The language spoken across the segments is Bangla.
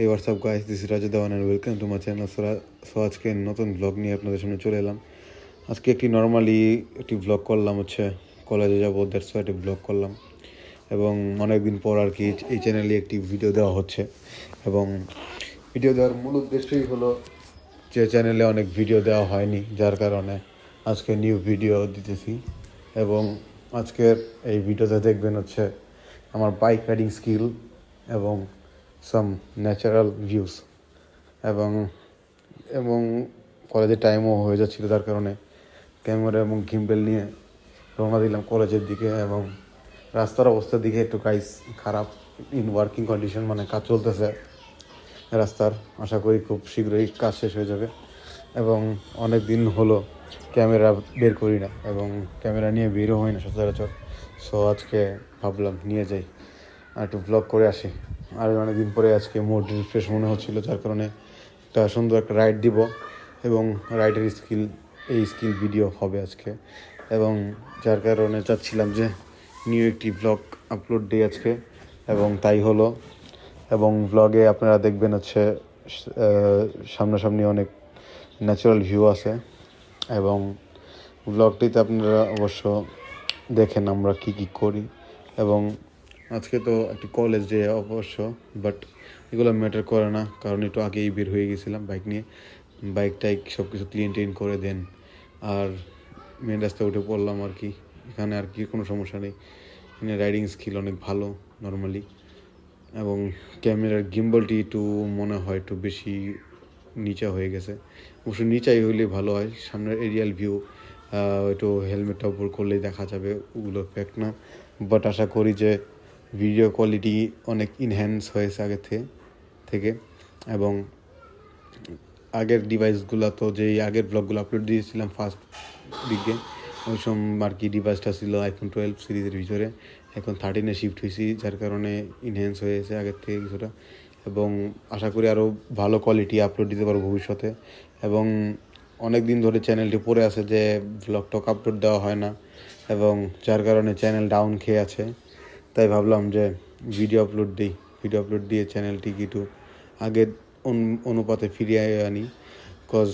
এই what's up guys this Raja Dewan and welcome to my channel so আজকে নতুন ব্লগ নিয়ে আপনাদের সামনে চলে এলাম। আজকে একটি নর্মালি একটি ব্লগ করলাম হচ্ছে কলেজে যাব দ্যাটস একটি ব্লগ করলাম। এবং অনেকদিন পর আর কি এই চ্যানেলে একটি ভিডিও দেওয়া হচ্ছে। এবং ভিডিও দেওয়ার মূল উদ্দেশ্যই হলো যে চ্যানেলে অনেক ভিডিও দেওয়া হয়নি, যার কারণে আজকে নিউ ভিডিও দিতেছি। এবং আজকের এই ভিডিওতে দেখবেন হচ্ছে আমার বাইক রাইডিং স্কিল এবং সাম ন্যাচারাল ভিউস এবং এবং কলেজের টাইমও হয়ে যাচ্ছিল তার কারণে। ক্যামেরা এবং গিম্বেল নিয়ে রওনা দিলাম কলেজের দিকে এবং রাস্তার অবস্থার দিকে একটু গাইস খারাপ ইন ওয়ার্কিং কন্ডিশন মানে কাজ চলতেছে। রাস্তার, আশা করি খুব শীঘ্রই কাজ শেষ হয়ে যাবে। এবং অনেক দিন হলো ক্যামেরা বের করি না এবং ক্যামেরা নিয়ে বেরও হয় না সচরাচর। সো আজকে ভাবলাম নিয়ে যাই। আর একটু ব্লগ করে আসি। আর অনেক দিন পরে আজকে মোড রিফ্রেশ মনে হচ্ছিল, যার কারণে একটা সুন্দর একটা রাইড দিব এবং রাইডের স্কিল এই স্কিল ভিডিও হবে আজকে। এবং যার কারণে চাচ্ছিলাম যে নিউ একটি ব্লগ আপলোড দিই আজকে, এবং তাই হলো। এবং ব্লগে আপনারা দেখবেন হচ্ছে সামনাসামনি অনেক ন্যাচারাল ভিউ আছে। এবং ব্লগটিতে আপনারা অবশ্য দেখেন আমরা কি কি করি। এবং আজকে তো একটি কলেজ ডে অবশ্য বাট এগুলো ম্যাটার করে না, কারণ একটু আগেই বের হয়ে গেছিলাম বাইক নিয়ে। বাইক টাইক সব কিছু ক্লিন টিন করে দেন। আর মেন রাস্তায় উঠে পড়লাম আর কি। এখানে আর কি কোনো সমস্যা নেই। এখানে রাইডিং স্কিল অনেক ভালো নর্মালি এবং ক্যামেরার গিম্বলটি একটু মনে হয় একটু বেশি নিচা হয়ে গেছে। অবশ্য নিচাই হইলে ভালো হয়। সামনের এরিয়াল ভিউ একটু হেলমেটটা উপর করলেই দেখা যাবে, ওগুলো ফ্যাক্ট না। বাট আশা করি যে ভিডিও কোয়ালিটি অনেক ইনহ্যান্স হয়েছে আগে থেকে। এবং আগের ডিভাইসগুলো তো যেই আগের ব্লগগুলো আপলোড দিয়েছিলাম ফার্স্ট দিকে, ওই সময় আর কি ডিভাইসটা ছিল আইফোন টুয়েলভ সিরিজের ভিতরে। এখন থার্টিনে শিফট হয়েছি যার কারণে ইনহ্যান্স হয়েছে আগের থেকে কিছুটা। এবং আশা করি আরও ভালো কোয়ালিটি আপলোড দিতে পারব ভবিষ্যতে। এবং অনেক দিন ধরে চ্যানেলটি পড়ে আছে যে ব্লগ টক আপলোড দেওয়া হয় না। এবং যার কারণে চ্যানেল ডাউন খেয়ে আছে। তাই ভাবলাম যে ভিডিও আপলোড দিই। ভিডিও আপলোড দিয়ে চ্যানেলটি একটু আগের অনু- অনুপাতে ফিরিয়ে আনি। কজ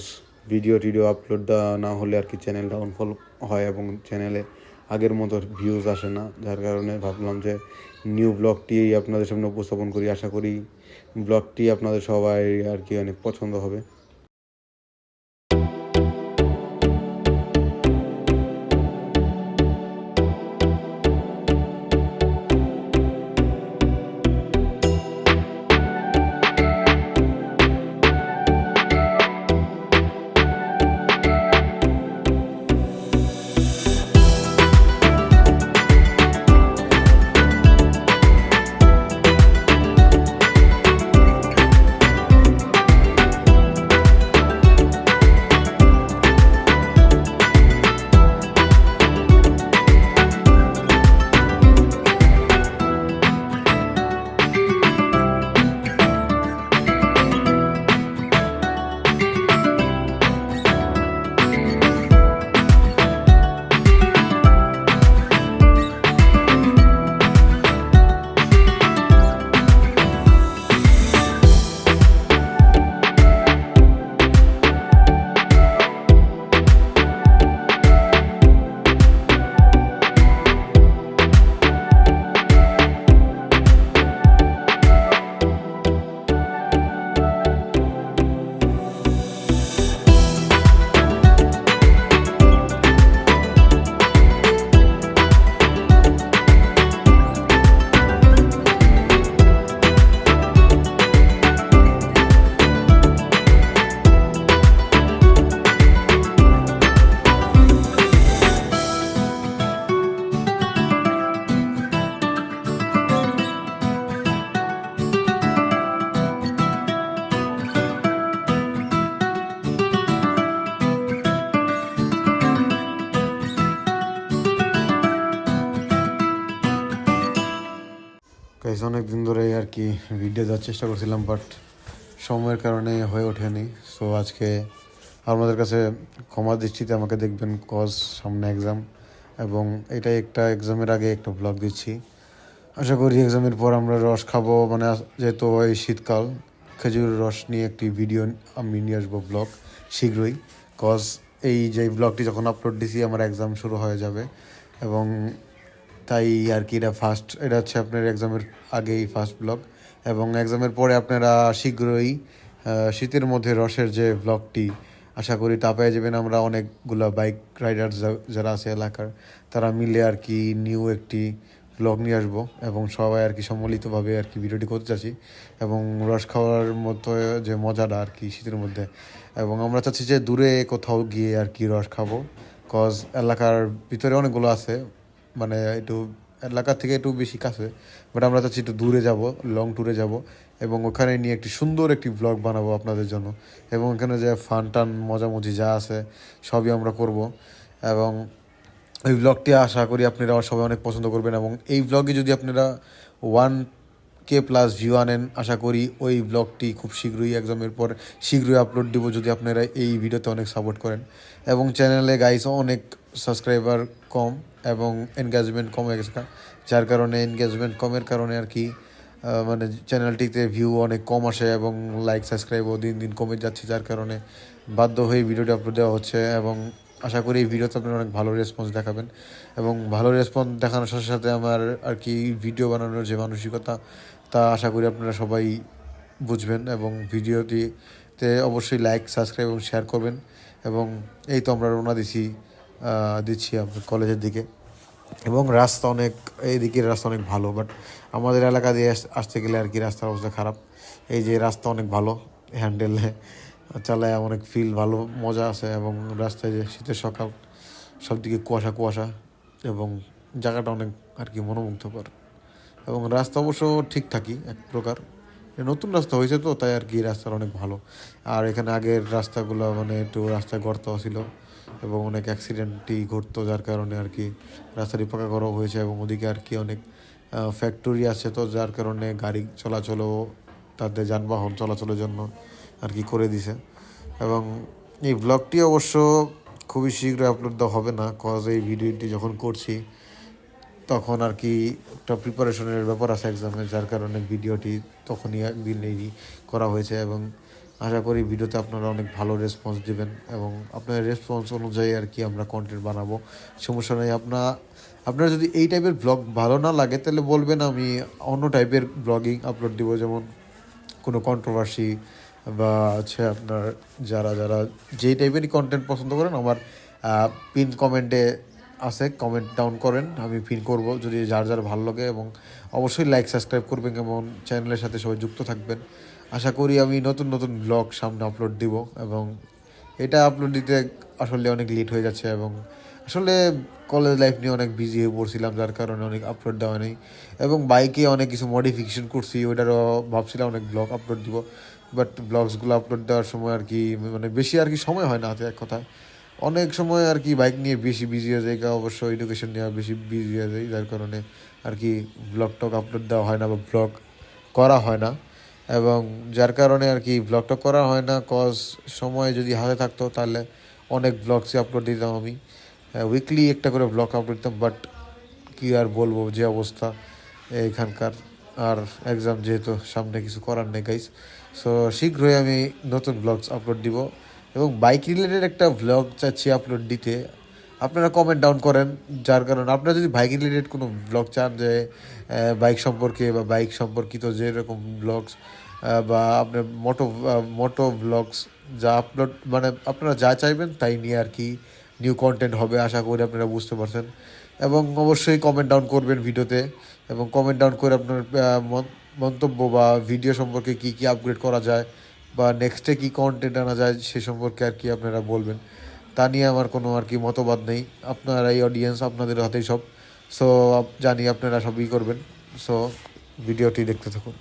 ভিডিও টিডিও আপলোড না হলে আর কি চ্যানেল ডাউনফল হয় এবং চ্যানেলে আগের মতো ভিউজ আসে না। যার কারণে ভাবলাম যে নিউ ব্লগটি আপনাদের সামনে উপস্থাপন করি। আশা করি ব্লগটি আপনাদের সবাই আর কি অনেক পছন্দ হবে। অনেক দিন ধরে আর কি ভিডিও দেওয়ার চেষ্টা করছিলাম বাট সময়ের কারণে হয়ে ওঠেনি। সো আজকে আপনাদের কাছে ক্ষমা দৃষ্টিতে আমাকে দেখবেন কজ সামনে এক্সাম এবং এটাই একটা এক্সামের আগে একটা ব্লগ দিচ্ছি। আশা করি এক্সামের পর আমরা রস খাব মানে যেহেতু এই শীতকাল, খেজুরের রস নিয়ে একটি ভিডিও আমি নিয়ে আসব ব্লগ শীঘ্রই। কজ এই যে ব্লগটি যখন আপলোড দিছি, আমার এক্সাম শুরু হয়ে যাবে, এবং তাই আর কি এটা ফার্স্ট এটা হচ্ছে আপনার এক্সামের আগেই ফার্স্ট ব্লগ এবং এক্সামের পরে আপনারা শীঘ্রই শীতের মধ্যে রসের যে ব্লগটি আশা করি তা পেয়ে যাবেন। আমরা অনেকগুলো বাইক রাইডার যারা আছে এলাকার, তারা মিলে আর কি নিউ একটি ব্লগ নিয়ে আসব এবং সবাই আর কি সম্মিলিতভাবে আর কি ভিডিওটি করতে চাচ্ছি এবং রস খাওয়ার মতো যে মজাটা আর কি শীতের মধ্যে এবং আমরা চাচ্ছি যে দূরে কোথাও গিয়ে আর কি রস খাব কজ এলাকার ভিতরে অনেকগুলো আছে মানে একটু এলাকা থেকে একটু বেশি কাছে বাট আমরা চাচ্ছি একটু দূরে যাব লং ট্যুরে যাব, এবং ওখানে নিয়ে একটি সুন্দর একটি ব্লগ বানাবো আপনাদের জন্য, এবং এখানে যে ফান টান, মজামজি যা আছে, সবই আমরা করব, এবং এই ব্লগটি আশা করি আপনারা সবাই অনেক পছন্দ করবেন, এবং এই ব্লগে যদি আপনারা ওয়ান কে প্লাস ভিউ আনেন, আশা করি ওই ব্লগটি খুব শীঘ্রই এক্সামের পর শীঘ্রই আপলোড দিব, যদি আপনারা এই ভিডিওতে অনেক সাপোর্ট করেন, এবং চ্যানেলে গাইস অনেক সাবস্ক্রাইবার কম এবং এনগেজমেন্ট কমে গেছে। যার কারণে এনগেজমেন্ট কমের কারণে আর কি মানে চ্যানেলটিতে ভিউ অনেক কম আসে এবং লাইক সাবস্ক্রাইবও দিন দিন কমে যাচ্ছে, যার কারণে বাধ্য হয়ে ভিডিওটি আপলোড দেওয়া হচ্ছে এবং আশা করি এই ভিডিওতে আপনারা অনেক ভালো রেসপন্স দেখাবেন। এবং ভালো রেসপন্স দেখানোর সাথে সাথে আমার আর কি ভিডিও বানানোর যে মানসিকতা, তা আশা করি আপনারা সবাই বুঝবেন এবং ভিডিওটিতে অবশ্যই লাইক সাবস্ক্রাইব এবং শেয়ার করবেন। এবং এই তো আমরা রওনা দিছি দিচ্ছি আপনার কলেজের দিকে। এবং রাস্তা অনেক এইদিকের রাস্তা অনেক ভালো বাট আমাদের এলাকা দিয়ে আস- আসতে গেলে আর কি রাস্তার অবস্থা খারাপ। এই যে রাস্তা অনেক ভালো হ্যান্ডেলে চালায় অনেক ফিল ভালো, মজা আছে এবং রাস্তায় যে শীতের সকাল সব দিকে কুয়াশা কুয়াশা এবং জায়গাটা অনেক আর কি মনোমুগ্ধকর। এবং রাস্তা অবশ্য ঠিকঠাকই, এক প্রকার। নতুন রাস্তা হয়েছে তো, তাই আর কি রাস্তাটা অনেক ভালো। আর এখানে আগের রাস্তাগুলো মানে একটু রাস্তায় গর্ত ছিল। এবং অনেক অ্যাক্সিডেন্টই ঘটতো, যার কারণে আর কি রাস্তাটি পাকা করা হয়েছে এবং ওদিকে আর কি অনেক ফ্যাক্টরি আছে তো, যার কারণে গাড়ি চলাচলও তাদের যানবাহন চলাচলের জন্য আর কি করে দিছে। এবং এই ব্লগটি অবশ্য খুবই শীঘ্রই আপলোড দেওয়া হবে না কজ এই ভিডিওটি যখন করছি, তখন আর কি একটা প্রিপারেশনের ব্যাপার আছে এক্সামের যার কারণে ভিডিওটি তখনই একদিন এই করা হয়েছে এবং আশা করি ভিডিওতে আপনারা অনেক ভালো রেসপন্স দিবেন এবং আপনার রেসপন্স অনুযায়ী আর কি আমরা কন্টেন্ট বানাবো। সমস্যা নেই আপনার আপনার যদি এই টাইপের ব্লগ ভালো না লাগে, তাহলে বলবেন আমি অন্য টাইপের ব্লগিং আপলোড দিব, যেমন কোনো কন্ট্রোভার্সি বা হচ্ছে আপনার যারা যারা যেই টাইপেরই কন্টেন্ট পছন্দ করেন, আমার পিন কমেন্টে আছে কমেন্ট ডাউন করেন, আমি পিন করব। যদি যার যার ভালো লাগে এবং অবশ্যই লাইক সাবস্ক্রাইব করবেন এবং চ্যানেলের সাথে সবাই যুক্ত থাকবেন। আশা করি আমি নতুন নতুন ব্লগ সামনে আপলোড দিব এবং এটা আপলোড দিতে আসলে অনেক লেট হয়ে যাচ্ছে এবং আসলে কলেজ লাইফ নিয়ে অনেক বিজি হয়ে পড়ছিলাম, যার কারণে অনেক আপলোড দেওয়া নেই এবং বাইকে অনেক কিছু মডিফিকেশন করছি, ওইটারও ভাবছিলাম অনেক ব্লগ আপলোড দিব বাট ব্লগসগুলো আপলোড দেওয়ার সময় আর কি মানে বেশি আর কি সময় হয় না হাতে এক কথায়। অনেক সময় আর কি বাইক নিয়ে বেশি বিজি হয়ে যায় অবশ্য এডুকেশন নিয়ে বেশি বিজি হয়ে যায় যার কারণে আর কি ব্লগ টক আপলোড দেওয়া হয় না বা ব্লগ করা হয় না। এবং যার কারণে আর কি ব্লগটা করা হয় না কজ সময় যদি হাতে থাকতো তাহলে অনেক ব্লগসই আপলোড দিতাম আমি। উইকলি একটা করে ব্লগ আপলোড দিতাম বাট কী আর বলব যে অবস্থা এখানকার আর এক্সাম যেহেতু সামনে কিছু করার নেই গাইস সো শীঘ্রই আমি নতুন ব্লগস আপলোড দিব। এবং বাইক রিলেটেড একটা ব্লগ চাচ্ছি আপলোড দিতে। আপনারা কমেন্ট ডাউন করেন, যার কারণে আপনারা যদি বাইক রিলেটেড কোনো ব্লগ চান যে বাইক সম্পর্কে বা বাইক সম্পর্কিত যেরকম ব্লগস বা আপনার মোটো মোটো ব্লগস যা আপলোড মানে আপনারা যা চাইবেন তাই নিয়ে আর কি নিউ কন্টেন্ট হবে, আশা করি আপনারা বুঝতে পারছেন। এবং অবশ্যই কমেন্ট ডাউন করবেন ভিডিওতে। এবং কমেন্ট ডাউন করে আপনার মন্তব্য বা ভিডিও সম্পর্কে কি কি আপগ্রেড করা যায় বা নেক্সটে কি কন্টেন্ট আনা যায়, সে সম্পর্কে আর কি আপনারা বলবেন। তা নিয়ে আমার কোনো আর কি মতবাদ নেই। আপনারা এই অডিয়েন্স আপনাদের হাতেই সব। সো জানি আপনারা সবই করবেন। সো ভিডিওটি দেখতে থাকুন।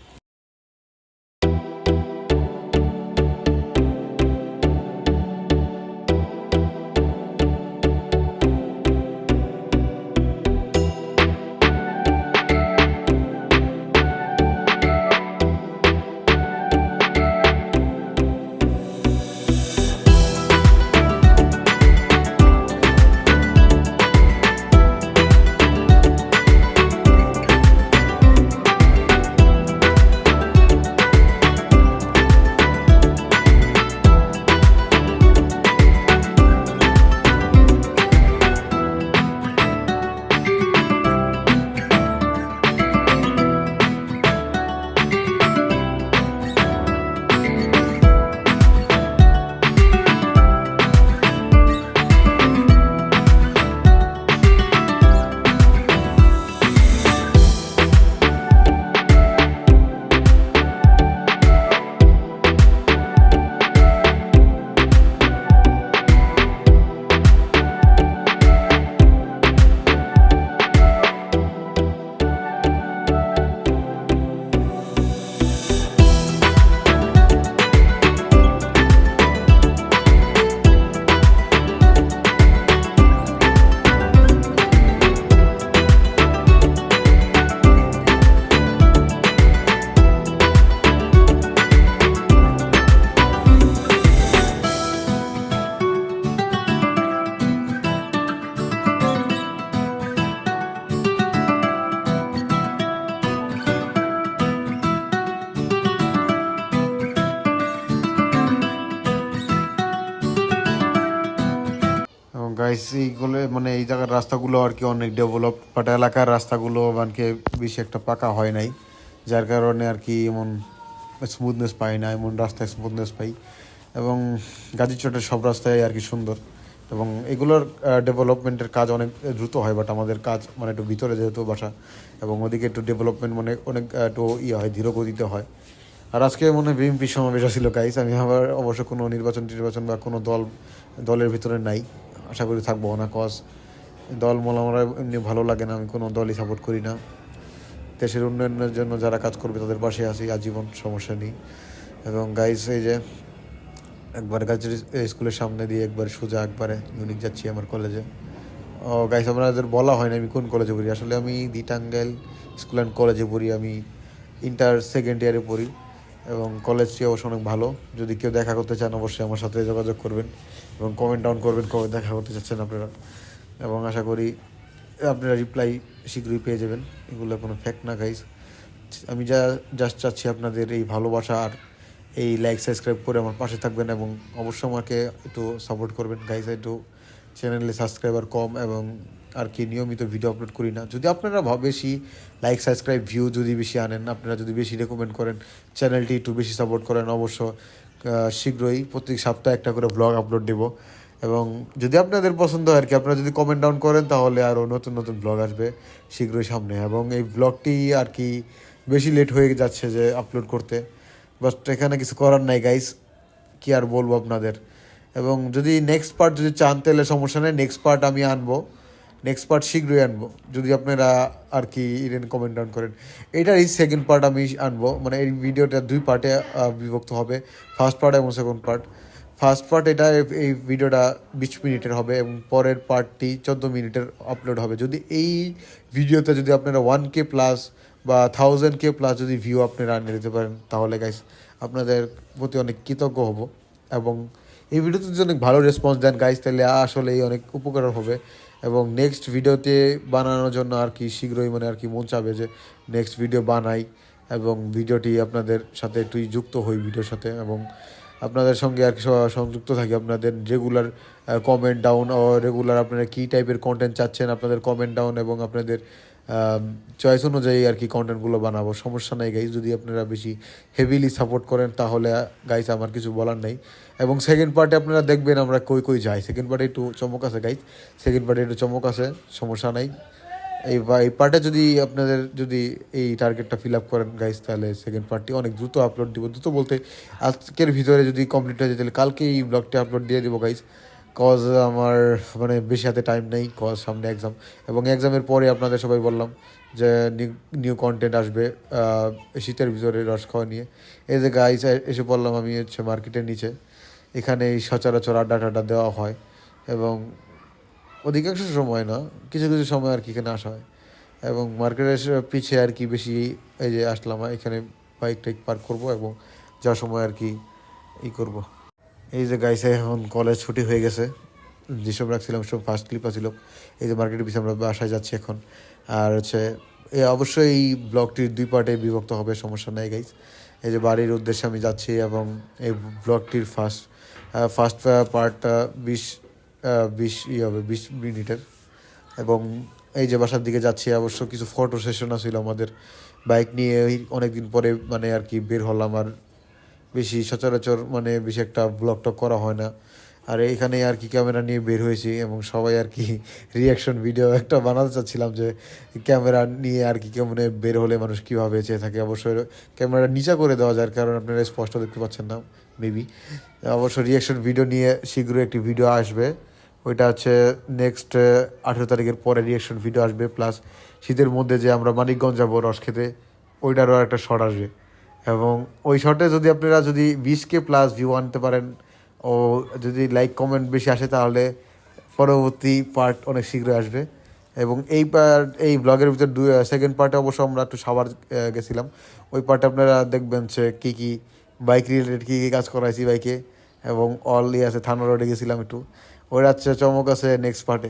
এইগুলো মানে এই জায়গার রাস্তাগুলো আর কি অনেক ডেভেলপ বাট এলাকার রাস্তাগুলো মানে বেশি একটা পাকা হয় নাই। যার কারণে আর কি এমন স্মুথনেস পাই না, এমন রাস্তায় স্মুথনেস পাই। এবং গাজীচটের সব রাস্তায় আর কি সুন্দর। এবং এগুলোর ডেভেলপমেন্টের কাজ অনেক দ্রুত হয় বাট আমাদের কাজ মানে একটু ভিতরে যেহেতু বাসা, এবং ওদিকে একটু ডেভেলপমেন্ট মানে অনেক একটু ইয়ে হয় ধীর গতিতে হয়। আর আজকে মনে হয় বিএনপি সমাবেশ ছিল গাইস আমি আবার অবশ্য কোনো নির্বাচন টির্বাচন বা কোনো দল, দলের ভিতরে নাই। আশা করি থাকব না কজ দল মল আমার এমনি ভালো লাগে না, আমি কোনো দলই সাপোর্ট করি না। দেশের উন্নয়নের জন্য যারা কাজ করবে তাদের পাশে আছি, আজীবন সমস্যা নেই। এবং গাইস এই যে একবার গাছের স্কুলের সামনে দিয়ে একবার সোজা একবারে ইউনিক যাচ্ছি আমার কলেজে ও গাইস আপনাদের বলা হয় না আমি কোন কলেজে পড়ি, আসলে আমি দি টাঙ্গাইল স্কুল অ্যান্ড কলেজে পড়ি, আমি ইন্টার সেকেন্ড ইয়ারে পড়ি। এবং কলেজটি অবশ্য অনেক ভালো। যদি কেউ দেখা করতে চান, অবশ্যই আমার সাথে যোগাযোগ করবেন এবং কমেন্ট ডাউন করবেন কবে দেখা করতে চাচ্ছেন আপনারা। এবং আশা করি আপনারা রিপ্লাই শীঘ্রই পেয়ে যাবেন। এগুলো কোনো ফ্যাক্ট না গাইজ আমি যা জাস্ট চাচ্ছি আপনাদের এই ভালোবাসা আর এই লাইক সাবস্ক্রাইব করে আমার পাশে থাকবেন এবং অবশ্যই আমাকে একটু সাপোর্ট করবেন। গাইস একটু চ্যানেলে সাবস্ক্রাইবার কম এবং আর কি নিয়মিত ভিডিও আপলোড করি না। যদি আপনারা বেশি লাইক সাবস্ক্রাইব ভিউ যদি বেশি আনেন, আপনারা যদি বেশি রেকমেন্ড করেন চ্যানেলটি একটু বেশি সাপোর্ট করেন, অবশ্য শীঘ্রই প্রত্যেক সপ্তাহে একটা করে ব্লগ আপলোড দেব। এবং যদি আপনাদের পছন্দ হয় আর কি, আপনারা যদি কমেন্ট ডাউন করেন, তাহলে আরও নতুন নতুন ব্লগ আসবে শীঘ্রই সামনে। এবং এই ব্লগটি আর কি বেশি লেট হয়ে যাচ্ছে যে আপলোড করতে। বাট এখানে কিছু করার নাই গাইস কি আর বলব আপনাদের? এবং যদি নেক্সট পার্ট যদি চান, তাহলে সমস্যা নেই। নেক্সট পার্ট আমি আনব। নেক্সট পার্ট শীঘ্রই আনব। যদি আপনারা আর কি ইরেন কমেন্ট ডাউন করেন। এটার এই সেকেন্ড পার্ট আমি আনব। মানে এই ভিডিওটা দুই পার্টে বিভক্ত হবে। ফার্স্ট পার্ট এবং সেকেন্ড পার্ট ফার্স্ট পার্ট এটা এই- এই ভিডিওটা বিশ মিনিটের হবে এবং পরের পার্টটি চোদ্দ মিনিটের আপলোড হবে। যদি এই ভিডিওতে যদি আপনারা ওয়ান কে প্লাস বা থাউজেন্ড কে প্লাস যদি ভিউ আপনারা আনিয়ে দিতে পারেন, তাহলে গাইস আপনাদের প্রতি অনেক কৃতজ্ঞ হব। এবং এই ভিডিওতে যদি অনেক ভালো রেসপন্স দেন গাইস তাহলে আসলেই অনেক উপকার হবে। এবং নেক্সট ভিডিওতে বানানোর জন্য আর কি শীঘ্রই মানে আর কি মন চাবে যে নেক্সট ভিডিও বানাই এবং ভিডিওটি আপনাদের সাথে একটু যুক্ত হই ভিডিওর সাথে এবং আপনাদের সঙ্গে আর কি সংযুক্ত থাকি। আপনাদের রেগুলার কমেন্ট ডাউন ও রেগুলার আপনারা কী টাইপের কন্টেন্ট চাচ্ছেন আপনাদের কমেন্ট ডাউন এবং আপনাদের চয়েস অনুযায়ী আর কি কন্টেন্টগুলো বানাবো। সমস্যা নাই গাইজ যদি আপনারা বেশি হেভিলি সাপোর্ট করেন তাহলে গাইজ আমার কিছু বলার নেই। এবং সেকেন্ড পার্টে আপনারা দেখবেন আমরা কই কই যাই। সেকেন্ড পার্টে একটু চমক আছে গাইজ সেকেন্ড পার্টে একটু চমক আছে, সমস্যা নাই। এই এই পার্টে যদি আপনাদের যদি এই টার্গেটটা ফিল আপ করেন গাইজ তাহলে সেকেন্ড পার্টটি অনেক দ্রুত আপলোড দিব। দ্রুত বলতে, আজকের ভিতরে যদি কমপ্লিট হয়ে যায়, তাহলে কালকে এই ব্লগটা আপলোড দিয়ে দেবো গাইজ কজ আমার মানে বেশি হাতে টাইম নেই কজ সামনে এক্সাম এবং এক্সামের পরে আপনাদের সবাই বললাম যে নিউ কন্টেন্ট আসবে শীতের ভিতরে রস খাওয়া নিয়ে। এই যে গাইজ এসে পড়লাম আমি হচ্ছে মার্কেটের নিচে। এখানে এই সচরাচর আড্ডা টাড্ডা দেওয়া হয়। এবং অধিকাংশ সময় না, কিছু কিছু সময় আর কি এখানে আসা হয়। এবং মার্কেটের পিছে আর কি বেশি এই যে আসলাম, এখানে বাইক টাইক পার্ক করব এবং যাওয়ার সময় আর কি ই করব। এই যে গাইছে এখন কলেজ ছুটি হয়ে গেছে। যেসব রাখছিলাম, সব ফার্স্ট ক্লিপ আছিল এই যে মার্কেটের পিছিয়ে আমরা বাসায় যাচ্ছি এখন। আর হচ্ছে, এ অবশ্যই এই ব্লগটির দুই পার্টে বিভক্ত হবে, সমস্যা নাই গাইজ এই যে বাড়ির উদ্দেশ্যে আমি যাচ্ছি এবং এই ব্লগটির ফার্স্ট ফার্স্ট পার্টটা বিশ বিশ ই হবে, বিশ মিনিটের। এবং এই যে বাসার দিকে যাচ্ছি, অবশ্য কিছু ফটো সেশন ছিল আমাদের। বাইক নিয়ে অনেক দিন পরে মানে আর কি বের হলাম আর বেশি সচরাচর মানে বেশি একটা ব্লগ টক করা হয় না। আর এখানে আর কি ক্যামেরা নিয়ে বের হয়েছি এবং সবাই আর কি রিয়াকশন ভিডিও একটা বানাতে চাচ্ছিলাম যে ক্যামেরা নিয়ে আর কি কেমন বের হলে মানুষ কীভাবে চেয়ে থাকে। অবশ্যই ক্যামেরাটা নিচা করে দেওয়া যায়, কারণ আপনারা স্পষ্ট দেখতে পাচ্ছেন না মেবি অবশ্য রিয়াকশন ভিডিও নিয়ে শীঘ্রই একটি ভিডিও আসবে। ওইটা হচ্ছে নেক্সট আঠেরো তারিখের পরে রিয়াকশন ভিডিও আসবে। প্লাস শীতের মধ্যে যে আমরা মানিকগঞ্জ যাব রস খেতে, ওইটারও একটা শট আসবে। এবং ওই শটে যদি আপনারা যদি বিশ কে প্লাস ভিউ আনতে পারেন, ও যদি লাইক কমেন্ট বেশি আসে, তাহলে পরবর্তী পার্ট অনেক শীঘ্রই আসবে। এবং এই পার্ট এই ব্লগের ভিতরে দু সেকেন্ড পার্টে অবশ্য আমরা একটু সাবার গেছিলাম। ওই পার্টে আপনারা দেখবেন যে কী কী বাইক রিলেটেড কী কী কাজ করাইছি বাইকে এবং অল ইয়ে আছে থানা রোডে গেছিলাম একটু। ওই হচ্ছে চমক আছে নেক্সট পার্টে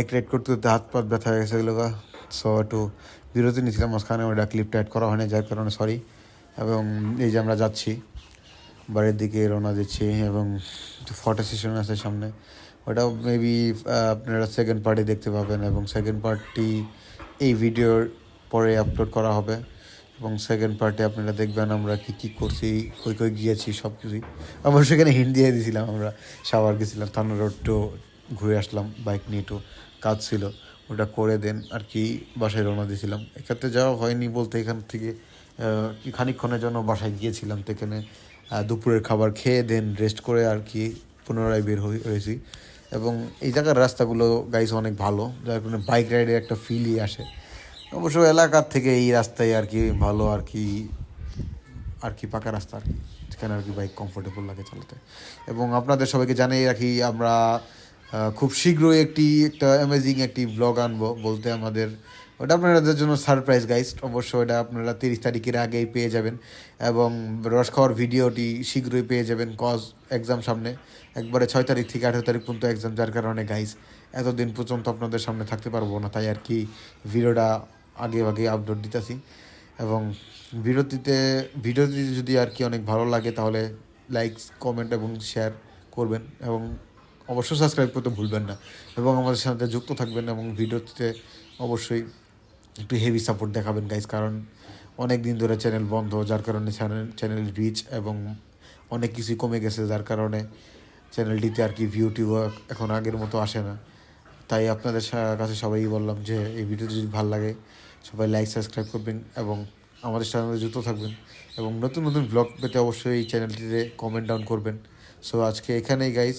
বাইক রাইড করতে করতে হাত পাত ব্যথা হয়ে গেছে এগুলো সো একটু বিরতি নিয়েছিলাম মাঝখানে ওটা ক্লিপটা অ্যাড করা হয়নি, যার কারণে সরি এবং এই যে আমরা যাচ্ছি, বাড়ির দিকে রওনা দিচ্ছি, এবং ফটো সেশন আছে সামনে। ওটাও মেবি আপনারা সেকেন্ড পার্টি দেখতে পাবেন, এবং সেকেন্ড পার্টটি এই ভিডিওর পরে আপলোড করা হবে। এবং সেকেন্ড পার্টে আপনারা দেখবেন আমরা কি কি করছি, কই কই গিয়েছি, সব কিছুই। আমরা সেখানে হিন্ট দিয়ে দিয়েছিলাম আমরা সাবার গেছিলাম থানা রোড টু ঘুরে আসলাম বাইক নিয়ে একটু কাজ ছিল, ওটা করে দেন, আর কি বাসায় রওনা দিয়েছিলাম। এক্ষেত্রে যাওয়া হয়নি বলতে এখান থেকে খানিকক্ষণের জন্য বাসায় গিয়েছিলাম, তো এখানে দুপুরের খাবার খেয়ে দেন রেস্ট করে আর কি পুনরায় বের হয়ে- হয়েছি। এবং এই জায়গার রাস্তাগুলো গাইস অনেক ভালো। যার কারণে বাইক রাইডের একটা ফিলই আসে। অবশ্য এলাকার থেকে এই রাস্তায় আর কি ভালো, আর কি আর কি পাকা রাস্তা, আর কি। সেখানে আর কি বাইক কমফোর্টেবল লাগে চালাতে। এবং আপনাদের সবাইকে জানিয়ে রাখি, আমরা খুব শীঘ্রই একটি, একটা অ্যামেজিং একটি ব্লগ আনব বলতে আমাদের। ওটা আপনাদের জন্য সারপ্রাইজ গাইস অবশ্য এটা আপনারা তিরিশ তারিখের আগেই পেয়ে যাবেন এবং রস খাওয়ার ভিডিওটি শীঘ্রই পেয়ে যাবেন কজ এক্সাম সামনে। একবারে ছয় তারিখ থেকে আঠেরো তারিখ পর্যন্ত এক্সাম যার কারণে গাইস এতদিন পর্যন্ত আপনাদের সামনে থাকতে পারব না, তাই আর কি ভিডিওটা আগে আগে আপলোড দিতেছি। এবং ভিডিওটিতে, ভিডিওটি যদি আর কি অনেক ভালো লাগে, তাহলে লাইক কমেন্ট এবং শেয়ার করবেন। এবং অবশ্যই সাবস্ক্রাইব করতে ভুলবেন না। এবং আমাদের সাথে যুক্ত থাকবেন এবং ভিডিওতে অবশ্যই একটু হেভি সাপোর্ট দেখাবেন গাইজ কারণ অনেক দিন ধরে চ্যানেল বন্ধ, যার কারণে চ্যানেল চ্যানেল রিচ এবং অনেক কিছুই কমে গেছে, যার কারণে চ্যানেলটিতে আর কি ভিউ টিউ এখন আগের মতো আসে না। তাই আপনাদের কাছে সবাই বললাম যে, এই ভিডিওটি যদি ভালো লাগে, সবাই লাইক সাবস্ক্রাইব করবেন এবং আমাদের সাথে যুক্ত থাকবেন এবং নতুন নতুন ব্লগ পেতে অবশ্যই এই চ্যানেলটিতে কমেন্ট ডাউন করবেন। সো আজকে এখানেই গাইস